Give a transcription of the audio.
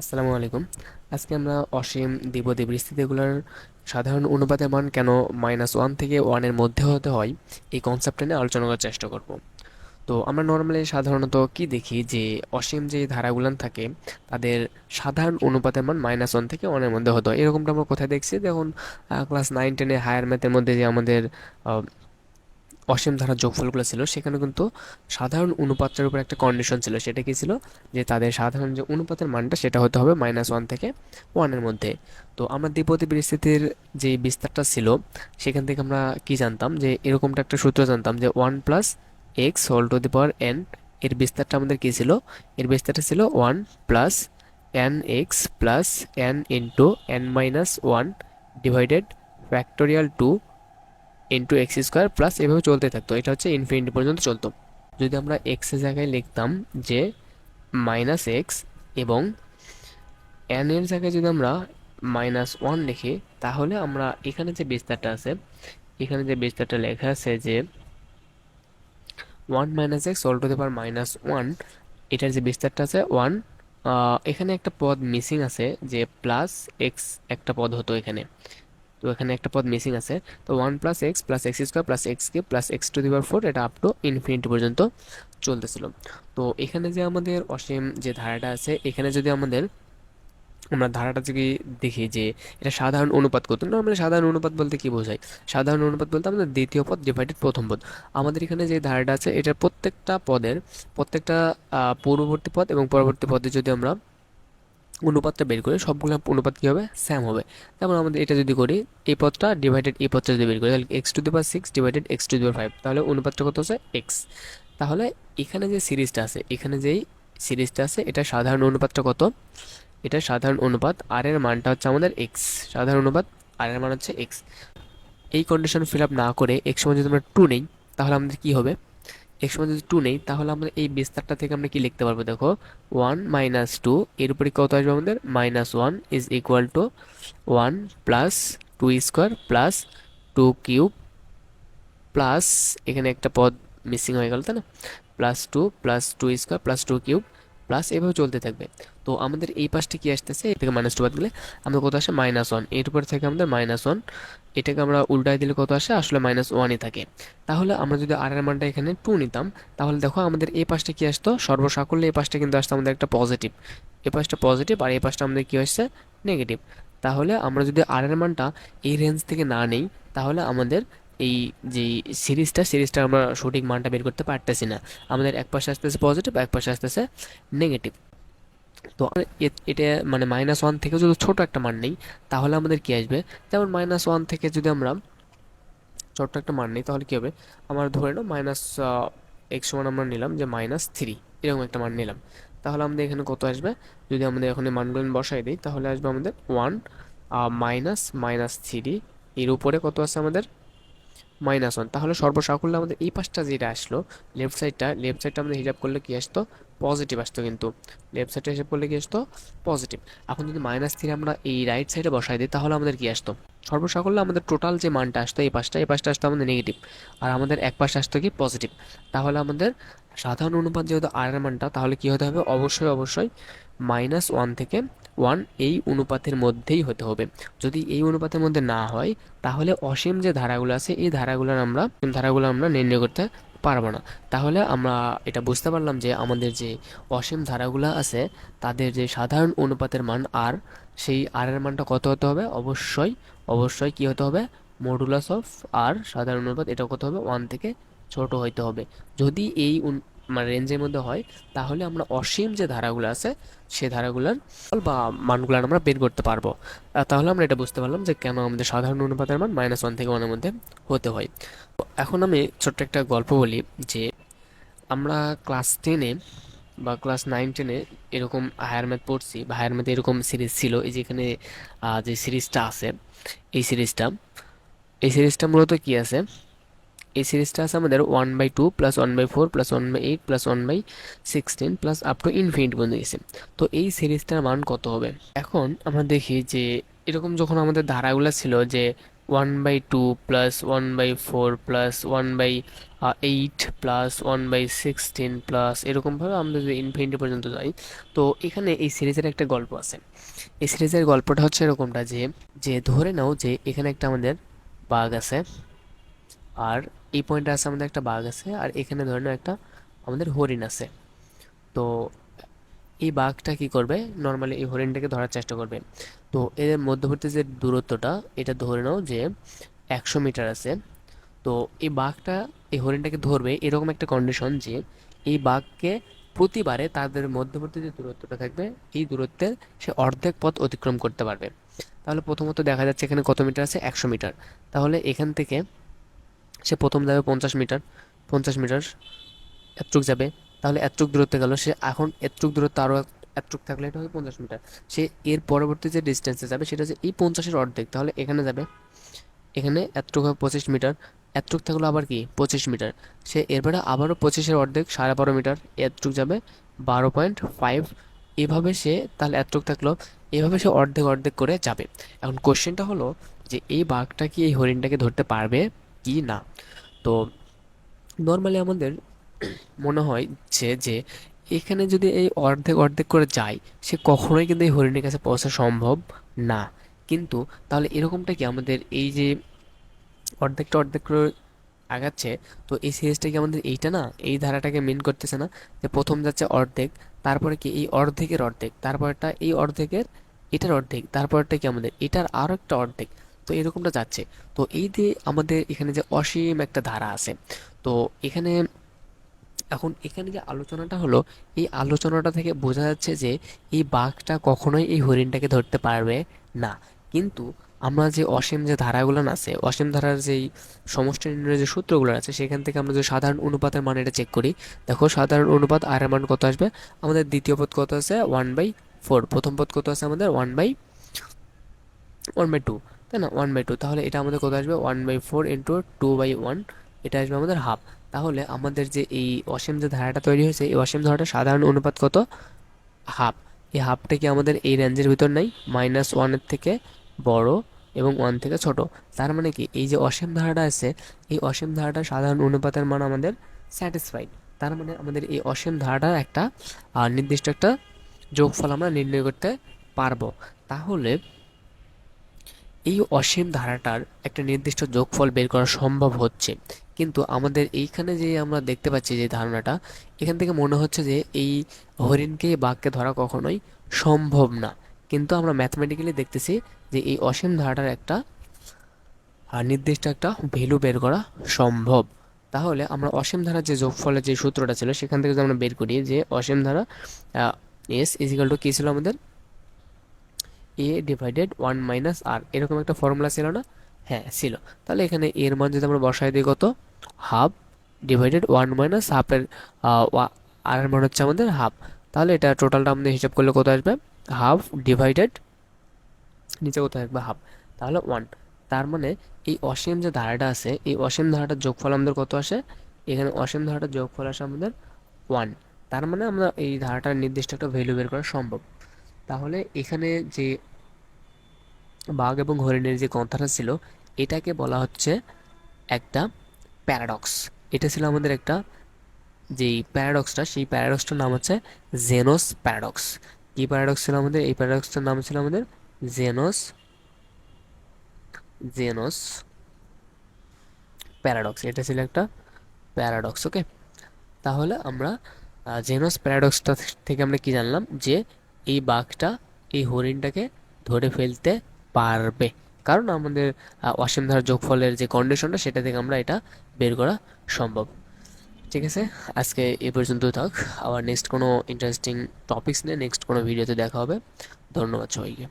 আসসালামু আলাইকুম। আজকে আমরা অসীম দ্বিপদী বৃষ্টিতেগুলোর সাধারণ অনুপাতের মান কেন মাইনাস ওয়ান থেকে ওয়ানের মধ্যে হতে হয়, এই কনসেপ্টটা নিয়ে আলোচনা করার চেষ্টা করব। তো আমরা নর্মালি সাধারণত কি দেখি যে অসীম যে ধারাগুলান থাকে, তাদের সাধারণ অনুপাতের মান মাইনাস ওয়ান থেকে ওয়ানের মধ্যে হতো হয়। এরকমটা আমরা কোথায় দেখছি? দেখুন ক্লাস নাইন টেনে হায়ার ম্যাথের মধ্যে যে আমাদের অসীম ধারার যোগফলগুলো ছিল, সেখানে কিন্তু সাধারণ অনুপাতের উপর একটা কন্ডিশন ছিল। সেটা কি ছিল? যে তাদের সাধারণ যে অনুপাতের মানটা, সেটা হতে হবে মাইনাস ওয়ান থেকে ওয়ানের মধ্যে। তো আমরা দ্বিপদী পরিস্থিতির যে বিস্তারটা ছিল, সেখান থেকে আমরা কি জানতাম? যে এরকমটা একটা সূত্র জানতাম যে one plus x whole to the power n এর বিস্তারটা আমাদের কী ছিল? এর বিস্তারটা ছিল one plus n x plus n into n minus one divided factorial two into x square plus এভাবে চলতে থাকতো। এটা হচ্ছে ইনফিনিটি পর্যন্ত চলতো। যদি আমরা এক্সের জায়গায় লিখতাম যে মাইনাস এক্স এবং এন এর জায়গায় যদি আমরা মাইনাস ওয়ান লিখি, তাহলে আমরা এখানে যে বিস্তারটা আছে, এখানে যে বিস্তারটা লেখা আছে যে one minus x all to the power minus one এটার যে বিস্তারটা আছে ওয়ান এখানে একটা পদ মিসিং আছে যে প্লাস এক্স একটা পদ হতো এখানে। তো এখানে একটা পদ মিসিং আছে। তো one plus x plus x square plus x K plus x to the four এটা আপ টু ইনফিনিটি পর্যন্ত চলতেছিল। তো এখানে যে আমাদের অসীম যে ধারাটা আছে, এখানে যদি আমাদের আমরা ধারাটা যদি দেখি যে এটা সাধারণ অনুপাত কত নর্মালি সাধারণ অনুপাত বলতে কী বোঝায়? সাধারণ অনুপাত বলতে আমাদের দ্বিতীয় পদ ডিভাইডেড প্রথম পদ। আমাদের এখানে যে ধারাটা আছে এটার প্রত্যেকটা পদের, প্রত্যেকটা পূর্ববর্তী পদ এবং পরবর্তী পদে যদি আমরা অনুপাতটা বের করি সবগুলো অনুপাত কী হবে? স্যাম হবে। যেমন আমাদের এটা যদি করি, এই পদটা ডিভাইডেড এই পদটা যদি বের করি, তাহলে x to the power six divided x to the five তাহলে অনুপাতটা কত হচ্ছে? এক্স তাহলে এখানে যে সিরিজটা আছে, এখানে যেই সিরিজটা আছে এটা সাধারণ অনুপাতটা কত? এটা সাধারণ অনুপাত আর এর মানটা হচ্ছে আমাদের এক্স সাধারণ অনুপাত আর এর মান হচ্ছে এক্স এই কন্ডিশন ফিল আপ না করে এক্স সময় যদি আমরা টু নেই, তাহলে আমাদের কি হবে? এক্স সময় যদি টু নেই, তাহলে আমরা এই বিস্তারটা থেকে আমরা কি লিখতে পারব দেখো? ওয়ান মাইনাস টু এর উপরে কত আসবে আমাদের? Minus one is equal to one plus two square plus two cube plus এখানে একটা পদ মিসিং হয়ে গেল, তাই না? Plus two plus two square plus two cube plus এভাবে চলতে থাকবে। তো আমাদের এই পাশটা কি আসতেছে? এ থেকে মাইনাস টু বাদ দিলে আমাদের কত আসে? মাইনাস ওয়ানের উপর থেকে আমাদের মাইনাস ওয়ান এটাকে আমরা উল্টায় দিলে কত আসে? আসলে মাইনাস ওয়ানই থাকে। তাহলে আমরা যদি আর এর মানটা এখানে টু নিতাম, তাহলে দেখো আমাদের এই পাশটা কি আসতো? সর্বসাকল্যে এই পাশটা কিন্তু আসতো আমাদের একটা পজিটিভ এই পাশটা পজিটিভ আর এই পাশটা আমাদের কী আসছে নেগেটিভ তাহলে আমরা যদি আর এর মানটা এই রেঞ্জ থেকে না নেই, তাহলে আমাদের এই যে সিরিজটা সিরিজটা আমরা সঠিক মানটা বের করতে পারতেছি না। আমাদের এক পাশে আসতেছে পজিটিভ এক পাশে আসতেছে নেগেটিভ তো এটা মানে মাইনাস ওয়ান থেকে যদি ছোট একটা মান নেই, তাহলে আমাদের কি আসবে? যেমন মাইনাস ওয়ান থেকে যদি আমরা ছোট্ট একটা মান নেই, তাহলে কি হবে? আমার ধরে নাও মাইনাস এক্স সমান আমরা নিলাম যে মাইনাস থ্রি এরকম একটা মান নিলাম। তাহলে আমাদের এখানে কত আসবে? যদি আমাদের এখানে মানগুলো বসাই দিই, তাহলে আসবে আমাদের ওয়ান মাইনাস মাইনাস থ্রি এর উপরে কত আছে আমাদের? মাইনাস ওয়ান তাহলে সর্বসাকুল্যে আমাদের এই পাশটা যেটা আসলো লেফট সাইডটা লেফট সাইডটা আমাদের হিসাব করলে কি আসতো? পজিটিভ আসতো কিন্তু। লেফট সাইডে হিসাব করলে কি আসতো? পজিটিভ এখন যদি মাইনাস থ্রি আমরা এই রাইট সাইডে বসাই দিই, তাহলে আমাদের কি আসতো? সর্বসাকুল্যে আমাদের টোটাল যে মানটা আসতো, এই পাশটা এই পাশটা আসতো আমাদের নেগেটিভ আর আমাদের এক পাশে আসতো কি? পজিটিভ তাহলে আমাদের সাধারণ অনুপাত যেহেতু আর এর মানটা, তাহলে কি হতে হবে? অবশ্যই অবশ্যই মাইনাস ওয়ান থেকে ওয়ান এই অনুপাতের মধ্যেই হতে হবে। যদি এই অনুপাতের মধ্যে না হয়, তাহলে অসীম যে ধারাগুলো আছে, এই ধারাগুলোর আমরা ধারাগুলো আমরা নির্ণয় করতে পারব না। তাহলে আমরা এটা বুঝতে পারলাম যে আমাদের যে অসীম ধারাগুলো আছে, তাদের যে সাধারণ অনুপাতের মান আর সেই আর এর মানটা কত হতে হবে? অবশ্যই অবশ্যই কি হতে হবে? মডুলাস অফ আর সাধারণ অনুপাত, এটা কত হবে? ওয়ান থেকে ছোট হইতে হবে। যদি এই মানে রেঞ্জের মধ্যে হয়, তাহলে আমরা অসীম যে ধারাগুলো আছে, সে ধারাগুলোর বা মানগুলো আমরা বের করতে পারব। তাহলে আমরা এটা বুঝতে পারলাম যে কেন আমাদের সাধারণ অনুপাতের মান মাইনাস ওয়ান থেকে ওয়ানের মধ্যে হতে হয়। এখন আমি ছোট্ট একটা গল্প বলি যে আমরা ক্লাস টেনে বা ক্লাস নাইন টেনে এরকম হায়ার ম্যাথ পড়ছি, বা হায়ার ম্যাথে এরকম সিরিজ ছিল, এই যেখানে যে সিরিজটা আছে, এই সিরিজটা এই সিরিজটা মূলত কি আছে? এই সিরিজটা আছে আমাদের one by two plus one by four plus one by eight plus one by sixteen plus up to infinite পর্যন্ত গেছে। তো এই সিরিজটার মান কত হবে? এখন আমরা দেখি যে এরকম যখন আমাদের ধারাগুলো ছিল যে one by two plus one by four plus one by eight plus one by sixteen plus এরকমভাবে আমরা যদি ইনফিনিটি পর্যন্ত যাই, তো এখানে এই সিরিজের একটা গল্প আছে। এই সিরিজের গল্পটা হচ্ছে এরকমটা যে যে ধরে নাও যে এখানে একটা আমাদের বাঘ আছে। আর এই পয়েন্টে আছে আমাদের একটা বাঘ আছে, আর এখানে ধরে নাও একটা আমাদের হরিণ আছে। তো এই বাঘটা কি করবে? নর্মালি এই হরিণটাকে ধরার চেষ্টা করবে। তো এদের মধ্যবর্তী যে দূরত্বটা, এটা ধরে নাও যে একশো মিটার আছে। তো এই বাঘটা, এই হরিণটাকে ধরবে এরকম একটা কন্ডিশন যে এই বাঘকে প্রতিবারে তাদের মধ্যবর্তী যে দূরত্বটা থাকবে, এই দূরত্বের সে অর্ধেক পথ অতিক্রম করতে পারবে। তাহলে প্রথমত দেখা যাচ্ছে এখানে কত মিটার আছে? একশো মিটার। তাহলে এখান থেকে সে প্রথম যাবে পঞ্চাশ মিটার পঞ্চাশ মিটার এতটুক যাবে। তাহলে এতটুক দূরত্বে গেল। সে এখন এতটুক দূরত্ব আরও এতটুক থাকলে এটা হবে পঞ্চাশ মিটার। সে এর পরবর্তী যে ডিস্টেন্সে যাবে, সেটা হচ্ছে এই পঞ্চাশের অর্ধেক। তাহলে এখানে যাবে। এখানে এতটুক হবে পঁচিশ মিটার। এতটুক থাকল আবার কি? পঁচিশ মিটার। সে এরপরে আবারও পঁচিশের অর্ধেক, সাড়ে বারো মিটার এতটুক যাবে, বারো পয়েন্ট ফাইভ এভাবে সে, তাহলে এতটুক থাকল, এভাবে সে অর্ধেক অর্ধেক করে যাবে। এখন কোশ্চেনটা হলো যে এই বাঘটা কি এই হরিণটাকে ধরতে পারবে? কি না। তো নর্মালি আমাদের মনে হয় যে যে এখানে যদি এই অর্ধেক অর্ধেক করে যায়, সে কখনোই কিন্তু এই হরিণের কাছে পৌঁছা সম্ভব না। কিন্তু তাহলে এরকমটা কি আমাদের এই যে অর্ধেকটা, অর্ধেক করে আগাচ্ছে, তো এই সিরিজটা কি আমাদের এইটা না? এই ধারাটাকে মেন করতেছে না? যে প্রথম যাচ্ছে অর্ধেক, তারপরে কি এই অর্ধেকের অর্ধেক, তারপরটা এই অর্ধেকের, এটার অর্ধেক, তারপরটা কি আমাদের, এটার আরও একটা অর্ধেক। তো এরকমটা যাচ্ছে। তো এই যে আমাদের এখানে যে অসীম একটা ধারা আছে, তো এখানে এখন এখানে যে আলোচনাটা হলো, এই আলোচনাটা থেকে বোঝা যাচ্ছে যে এই বাঘটা কখনোই এই হরিণটাকে ধরতে পারবে না। কিন্তু আমরা যে অসীম যে ধারাগুলো আছে, অসীম ধারার যেই সমষ্টি নির্ণয়ের যে সূত্রগুলো আছে, সেখান থেকে আমরা যে সাধারণ অনুপাতের মান এটা চেক করি। দেখো, সাধারণ অনুপাত আর মান কত আসবে? আমাদের দ্বিতীয় পদ কত আছে? ওয়ান বাই ফোর প্রথম পদ কত আছে আমাদের? One by one by two তাই না? ওয়ান বাই টু তাহলে এটা আমাদের কত আসবে? One by four into two by one এটা আসবে আমাদের হাফ তাহলে আমাদের যে এই অসীম যে ধারাটা তৈরি হয়েছে, এই অসীম ধারাটা সাধারণ অনুপাত কত? হাফ এই হাফটা কি আমাদের এই রেঞ্জের ভিতর নাই? মাইনাস ওয়ানের থেকে বড় এবং ওয়ান থেকে ছোট। তার মানে কি? এই যে অসীম ধারাটা আছে, এই অসীম ধারাটা সাধারণ অনুপাতের মান আমাদের স্যাটিসফাইড তার মানে আমাদের এই অসীম ধারাটার একটা নির্দিষ্ট একটা যোগফল আমরা নির্ণয় করতে পারব। তাহলে এই অসীম ধারাটার একটা নির্দিষ্ট যোগফল বের করা সম্ভব হচ্ছে। কিন্তু আমাদের এইখানে যে আমরা দেখতে পাচ্ছি যে ধারণাটা, এখান থেকে মনে হচ্ছে যে এই হরিণকে বাঘকে ধরা কখনোই সম্ভব না। কিন্তু আমরা ম্যাথমেটিক্যালি দেখতেছি যে এই অসীম ধারাটার একটা নির্দিষ্ট একটা ভ্যালু বের করা সম্ভব। তাহলে আমরা অসীম ধারার যে যোগফলের যে সূত্রটা ছিল, সেখান থেকে যদি আমরা বের করি যে অসীম ধারা এস ইজিক্যাল টু কী ছিল আমাদের? A divided one minus r এরকম একটা ফর্মুলা ছিল না? হ্যাঁ ছিল। তাহলে এখানে এর মান যদি আমরা বসাই দিই কত? হাফ ডিভাইডেড ওয়ান মাইনাস হাফের আর মান হচ্ছে আমাদের হাফ তাহলে এটা টোটালটা আমাদের হিসাব করলে কত আসবে? হাফ ডিভাইডেড নিচে কত আসবে? হাফ তাহলে ওয়ান তার মানে এই অসীম যে ধারাটা আছে, এই অসীম ধারাটার যোগফল আমাদের কত আসে? এখানে অসীম ধারাটার যোগফল আসে আমাদের ওয়ান তার মানে আমরা এই ধারাটার নির্দিষ্ট একটা ভ্যালু বের করা সম্ভব। তাহলে এখানে যে বাঘ এবং হরিণের যে কথাটা ছিল, এটাকে বলা হচ্ছে একটা প্যারাডক্স। এটা ছিল আমাদের একটা যেই প্যারাডক্সটা, সেই প্যারাডক্সটার নাম হচ্ছে জেনোস প্যারাডক্স। কি প্যারাডক্স ছিল আমাদের? এই প্যারাডক্সটার নাম ছিল আমাদের জেনোস জেনোস প্যারাডক্স। এটা ছিল একটা প্যারাডক্স, ওকে? তাহলে আমরা জেনোস প্যারাডক্সটা থেকে আমরা কি জানলাম যে এই বাঘটা, এই হরিণটাকে ধরে ফেলতে পারবে। কারণ আমাদের অসীম ধারা যোগফলের যে কন্ডিশনটা সেটা থেকে আমরা এটা বের করা সম্ভব। ঠিক আছে? আজকে এ পর্যন্ত থাক। আবার নেক্সট কোনো ইন্টারেস্টিং টপিক্স নিয়ে নেক্সট কোনো ভিডিওতে দেখা হবে। ধন্যবাদ সবাইকে।